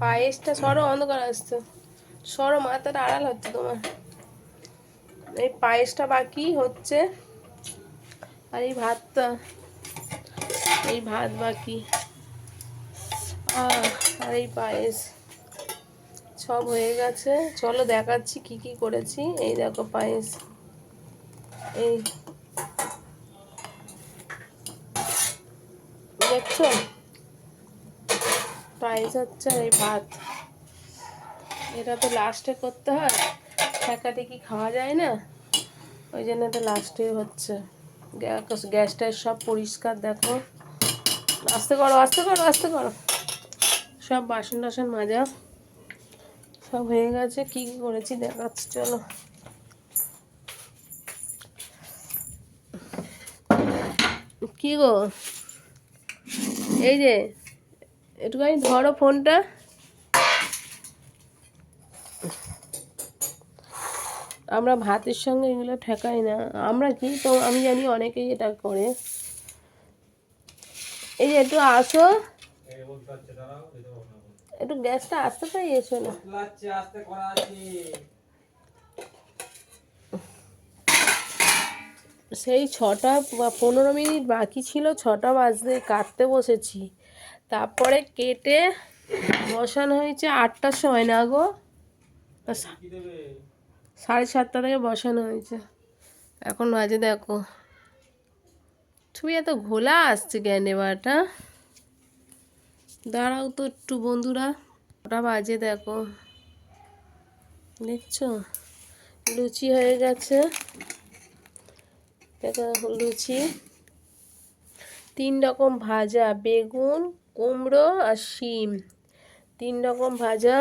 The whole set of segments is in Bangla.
পায়েসটা সরো, অন্ধকার আসছে। সরো, মাথাটা আড়াল হচ্ছে তোমার। এই পায়েসটা বাকি হচ্ছে। আর এই ভাতটা, এই ভাত বাকি। আর এই পায়েস। সব হয়ে গেছে। চলো দেখাচ্ছি কি কি করেছি। এই দেখো পায়েস। এই। দেখছ? পায়েস হচ্ছে এই ভাত। এটা তো লাস্টে করতে হয় ঠেকাতে দেখি খাওয়া যায় না? ওই জন্য এটা লাস্টে হচ্ছে। গ্যাস গ্যাসটা সব পরিষ্কার দেখো। আস্তে করো আস্তে করো আস্তে করো। সব বাসন টাসন মাজা। সব হয়ে গেছে, কি কি করেছি দেখাচ্ছি, চলো। কি গো? এই যে একটুখানি ধরো ফোনটা। আমরা ভাতের সঙ্গে এগুলো ঠেকাই না। আমরা কি তো, আমি জানি অনেকেই এটা করে। এই যে একটু আসো। একটু গ্যাসটা আসতে পাই এসো না। সেই ছটা পনেরো মিনিট বাকি ছিল, ছটা বাজতে কাটতে বসেছি। তারপরে কেটে বসানো হয়েছে আটটার সময় না গো। সাড়ে সাতটা থেকে বসানো হয়েছে। এখন বাজে দেখো। ছবি এত ঘোলা আসছে এবারটা? দাঁড়াও তো একটু বন্ধুরা ওটা বাজে দেখো। দেখছ? লুচি হয়ে গেছে। দেখো লুচি। তিন রকম ভাজা, বেগুন, কুমড়ো আর শিম। তিন রকম ভাজা,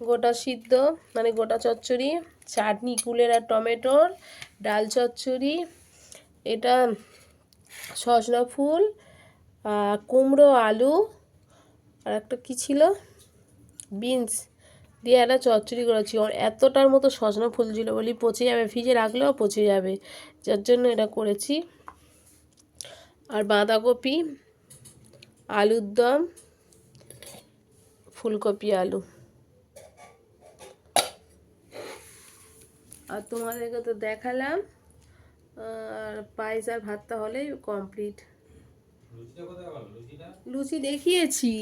গোটা সিদ্ধ মানে গোটা চচ্চড়ি, চাটনি, কুলের আর টমেটোর, ডাল চচ্চড়ি, এটা সজনা ফুল আর কুমড়ো, আলু, আর একটা কী ছিল? বিনস দিয়ে একটা চচ্চড়ি করেছি। আর এতটার মতো সজনা ফুল ছিল বলি পচে যাবে, ফ্রিজে রাখলেও পচে যাবে। যার জন্য এটা করেছি। আর বাঁধাকপি আলুর দম ফুলকপি আলু। আর তোমাদেরকে তো দেখালাম আর পায়েস আর ভাতটা হলেই কমপ্লিট লুচি দেখিয়েছি।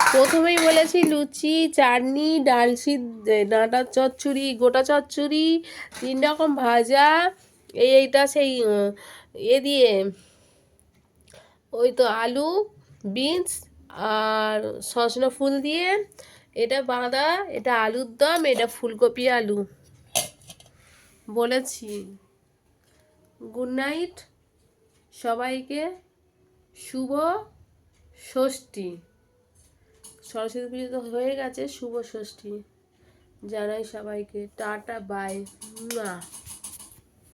প্রথমেই বলেছি লুচি চাটনি ডাল সিদ্ধ ডাঁটার চচ্চড়ি গোটা চচ্চড়ি তিন রকম ভাজা এই এইটা সেই এ দিয়ে, ওই তো আলু, বিনস আর সজনা ফুল দিয়ে এটা বাঁধা, এটা আলুর দম, এটা ফুলকপি আলু। বলেছি। গুড নাইট সবাইকে শুভ ষষ্ঠী। সরস্বতী পুজো তো হয়ে গেছে, শুভ ষষ্ঠী। জানাই সবাইকে। টাটা বাই না